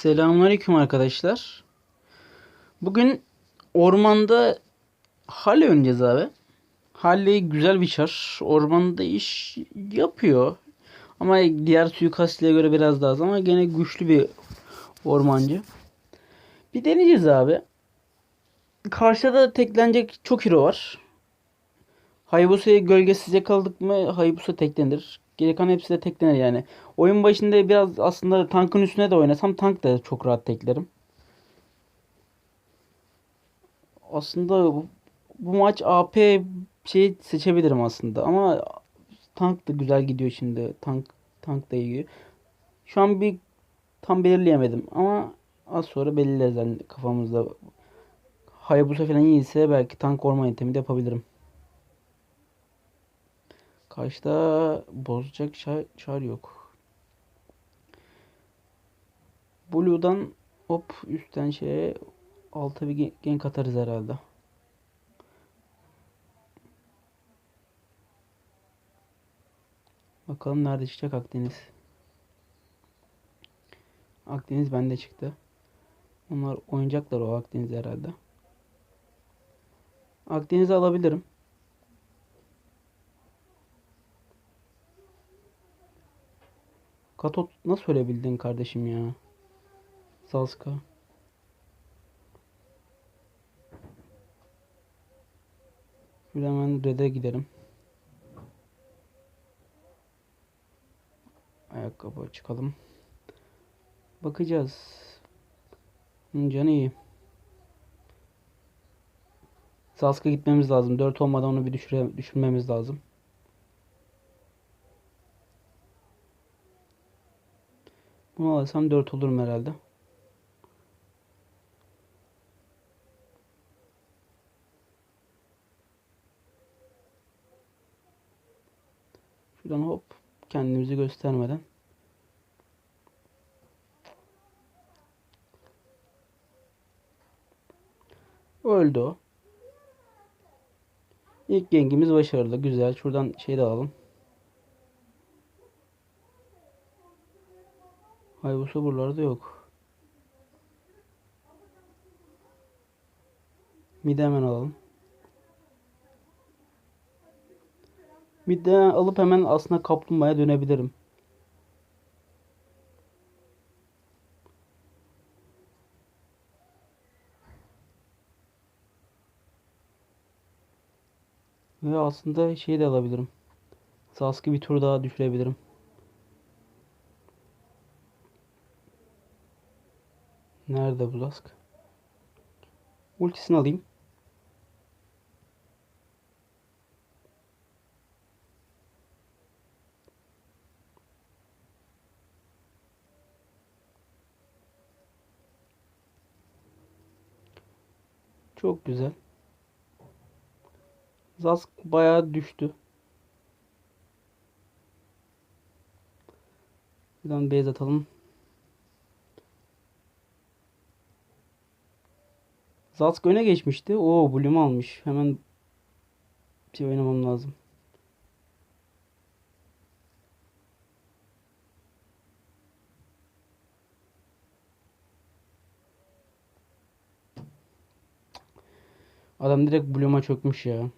Selamünaleyküm arkadaşlar. Bugün ormanda Harley oynayacağız abi. Harley güzel bir çar. Ormanda iş yapıyor. Ama diğer suikastçılara göre biraz daha az ama gene güçlü bir ormancı. Bir deneyeceğiz abi. Karşıda teklenecek çok hero var. Hayabusa'ya gölgesiz yakaladık mı Hayabusa teklenir. Geri hepsi de teklenir yani. Oyun başında biraz aslında tankın üstüne de oynasam tank da çok rahat teklerim. Aslında bu, bu maç AP şey seçebilirim aslında ama tank da güzel gidiyor şimdi. Tank tank da iyi. Şu an bir tam belirleyemedim ama az sonra belirleriz yani kafamızda. Hayabusa falan iyiyse belki tank orman yöntemi de yapabilirim. Karşıda bozacak çar, çar yok. Blue'dan hop üstten şeye alta bir gen- gank atarız herhalde. Bakalım nerede çıkacak Akdeniz. Akdeniz bende çıktı. Onlar oynayacaklar o Akdeniz herhalde. Akdeniz'i alabilirim. Katot nasıl ölebildin kardeşim ya? Salska. Hemen red'e gidelim. Ayakkabı çıkalım. Bakacağız. Canı iyi. Salska gitmemiz lazım. 4 olmadan onu bir düşürmemiz lazım. Bunu alırsam 4 olurum herhalde. Şuradan hop kendimizi göstermeden. Öldü o. İlk gengimiz başarılı. Güzel. Şuradan şey de alalım. Hayabusa buralarda yok. Midi hemen alalım. Midden alıp hemen aslında kaplumbağaya dönebilirim. Ve aslında şey de alabilirim. Sasuke bir tur daha düşürebilirim. Nerede bu Zask? Ultisini alayım. Çok güzel. Zask bayağı düştü. Buradan base atalım. Zask öne geçmişti. Oo Bloom almış. Hemen bir şey oynamam lazım. Adam direkt Bloom'a çökmüş ya.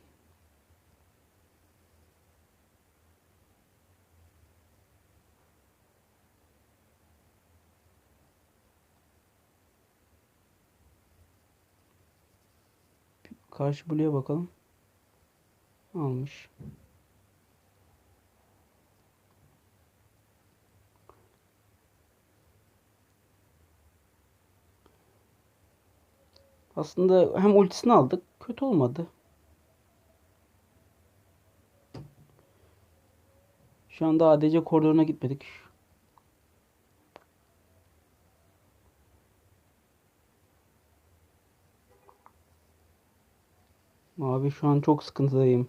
Karşı Blue'ya bakalım. Almış. Aslında hem ultisini aldık. Kötü olmadı. Şu anda ADC koridoruna gitmedik. Abi şu an çok sıkıntıdayım.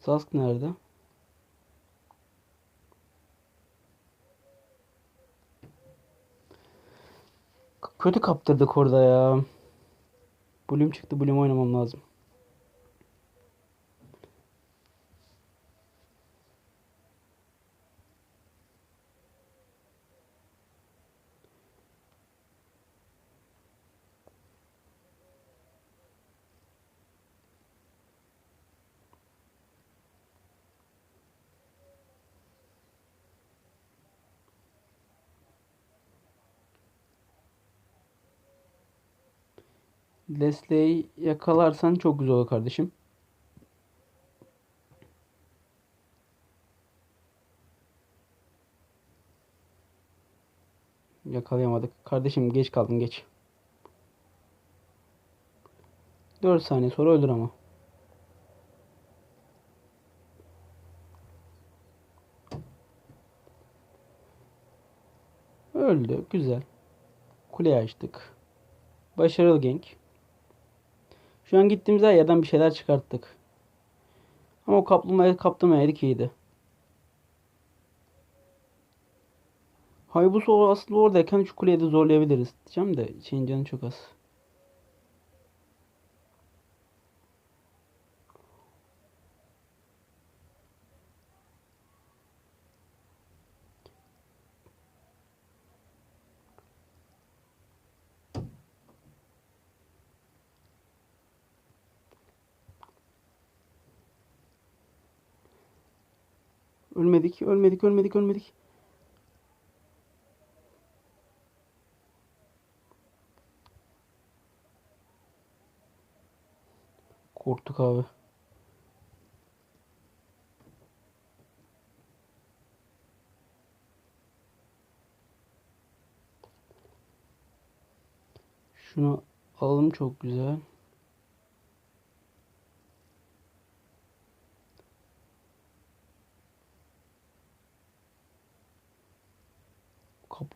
Sask nerede? Kötü kaptırdık orada ya. Bloom çıktı. Bloom oynamam lazım. Leslie'yi yakalarsan çok güzel olur kardeşim. Yakalayamadık. Kardeşim geç kaldın geç. 4 saniye sonra öldür ama. Öldü. Güzel. Kuleyi açtık. Başarılı gank. Şu an gittiğimiz her yerden bir şeyler çıkarttık. Ama o kaplumbağayı kaptırmayaydık iyiydi. Hayabusa aslında oradayken şu kuleyi de zorlayabiliriz. Diyeceğim de şeyin canı çok az. Ölmedik, ölmedik, ölmedik, ölmedik. Korktuk abi. Şunu alalım çok güzel.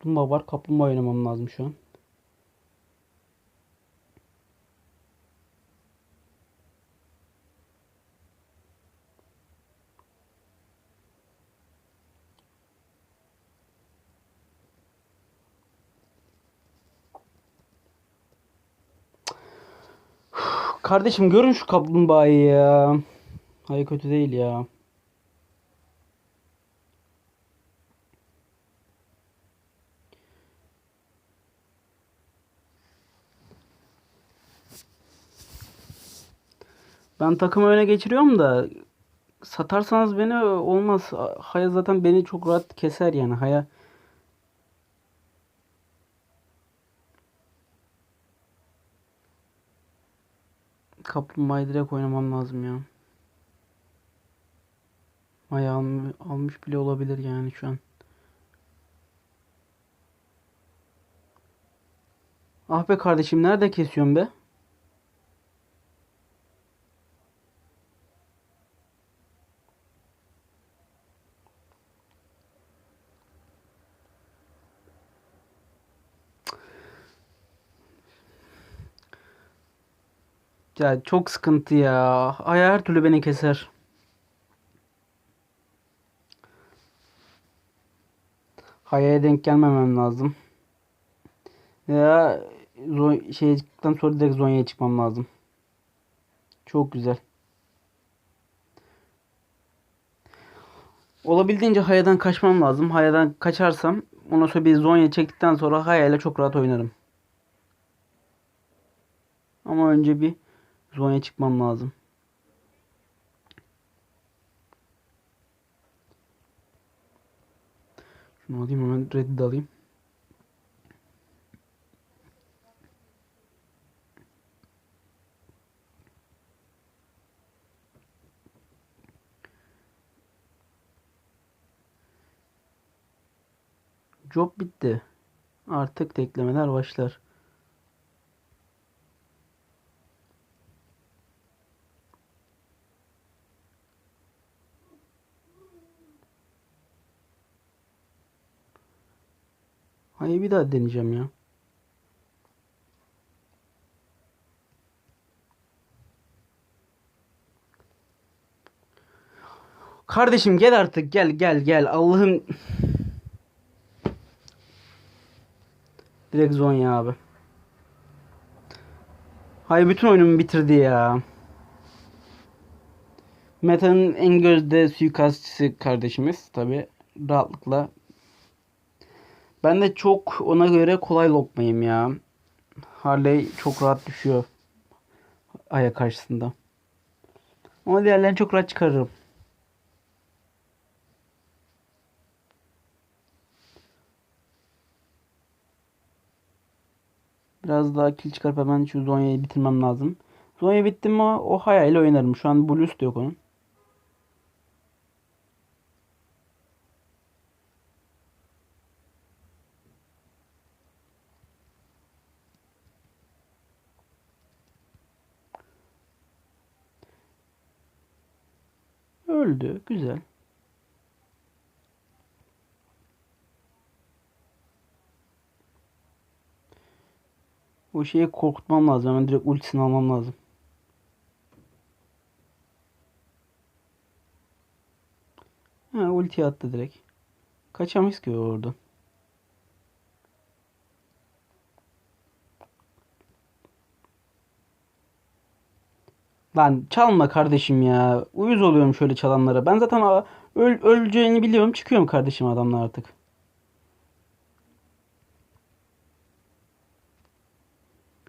Kaplumbağa var. Kaplumbağa oynamam lazım şu an. Kardeşim görün şu kaplumbağayı ya. Hayır kötü değil ya. Ben takımı öne geçiriyorum da satarsanız beni olmaz. Haya zaten beni çok rahat keser yani. Haya Kaplumbağayı direkt oynamam lazım ya. Haya alm- almış bile olabilir yani şu an. Ah be kardeşim nerede kesiyorsun be? Ya çok sıkıntı ya. Ay her türlü beni keser. Hayaya denk gelmemem lazım. Ya zo- şey çıktıktan sonra direkt Zonya'ya çıkmam lazım. Çok güzel. Olabildiğince Haya'dan kaçmam lazım. Haya'dan kaçarsam ondan sonra bir Zonya çektikten sonra Haya ile çok rahat oynarım. Ama önce bir Zonya çıkmam lazım. Şunu alayım hemen Red'i de alayım. Job bitti. Artık teklemeler başlar. Hayır bir daha deneyeceğim ya. Kardeşim gel artık gel gel gel Allah'ım. Direkt Zonya abi. Hay bütün oyunumu bitirdi ya. Meta'nın en gözde suikastçısı kardeşimiz tabi rahatlıkla. Ben de çok ona göre kolay lokmayım ya. Harley çok rahat düşüyor Aya karşısında. Ama diğerlerini çok rahat çıkarırım. Biraz daha kill çıkarıp hemen şu Zonya'yı bitirmem lazım. Zonya bitti mi o Haya ile oynarım. Şu an Blues da yok onun. Öldü. Güzel. O şeyi korkutmam lazım. Hemen direkt ultisini almam lazım. Ha ulti attı direkt. Kaçamayız ki orada. Lan çalma kardeşim ya. Uyuz oluyorum şöyle çalanlara. Ben zaten öl öleceğini biliyorum. Çıkıyorum kardeşim adamlar artık.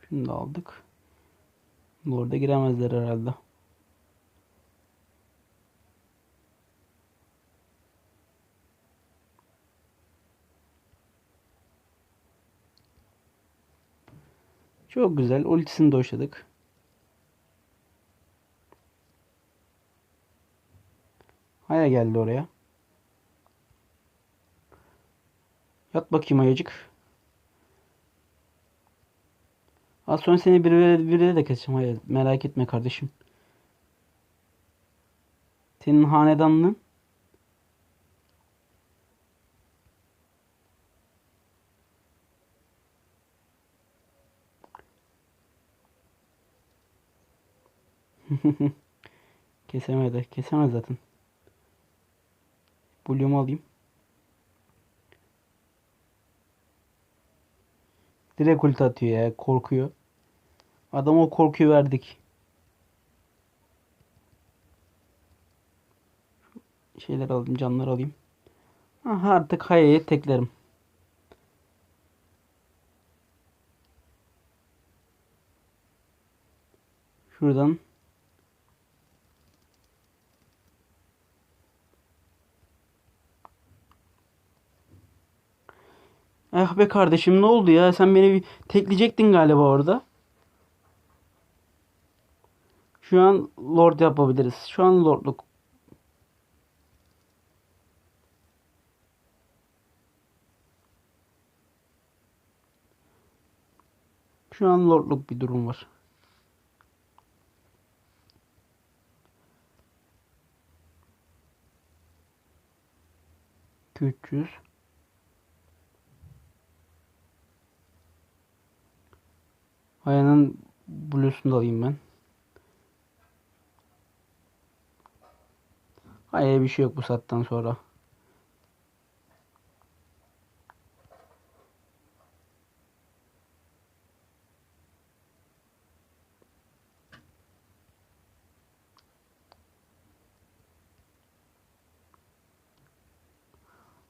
Şunu da aldık. Orada giremezler herhalde. Çok güzel. Ultisini doşladık. Haya geldi oraya. Yat bakayım ayacık. Az sonra seni bir biri de keseceğim. Hayır, merak etme kardeşim. Senin hanedanlığın Kesemedi. Kesemez zaten. Blue'umu alayım. Direkt ulti atıyor ya. Korkuyor. Adama o korkuyu verdik. Şeyler alayım. Canlar alayım. Aha artık Haya'yı teklerim. Şuradan Eh be kardeşim ne oldu ya? Sen beni bir tekleyecektin galiba orada. Şu an Lord yapabiliriz. Şu an Lordluk. Şu an Lordluk bir durum var. Üç Aya'nın Blue'sunu da alayım ben. Aya'ya bir şey yok bu saatten sonra.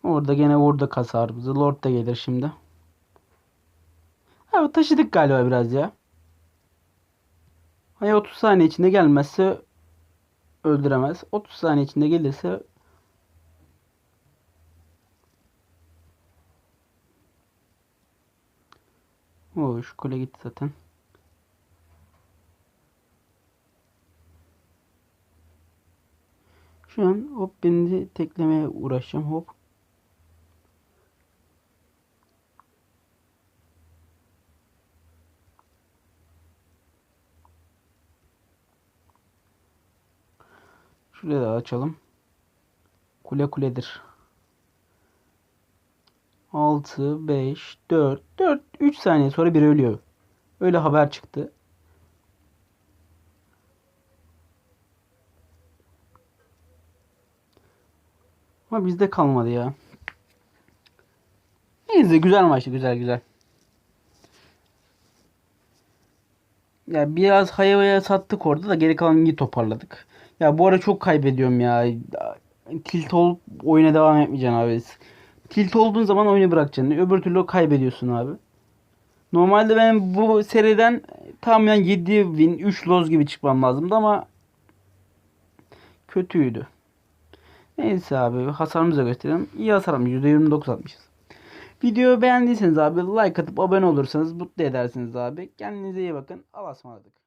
Orada gene vurdu kasarımızı. Lord da gelir şimdi. Abi taşıdık galiba biraz ya. Hani 30 saniye içinde gelmezse öldüremez. 30 saniye içinde gelirse O şu kule gitti zaten. Şu an hop beni teklemeye uğraşacağım hop. Şurayı da açalım. Kule kuledir. 6, 5, 4, 4, 3 saniye sonra biri ölüyor. Öyle haber çıktı. Ama bizde kalmadı ya. Neyse güzel maçtı güzel güzel. Ya biraz hayvaya sattık orada da geri kalanı iyi toparladık. Ya bu ara çok kaybediyorum ya. Tilt olup oyuna devam etmeyeceksin abi. Tilt olduğun zaman oyunu bırakacaksın. Öbür türlü kaybediyorsun abi. Normalde ben bu seriden tahminen 7 win 3 loz gibi çıkmam lazımdı ama kötüydü. Neyse abi hasarımızı da gösterelim. İyi hasarımız %29 atmışız. Videoyu beğendiyseniz abi like atıp abone olursanız mutlu edersiniz abi. Kendinize iyi bakın. Allah'a ısmarladık.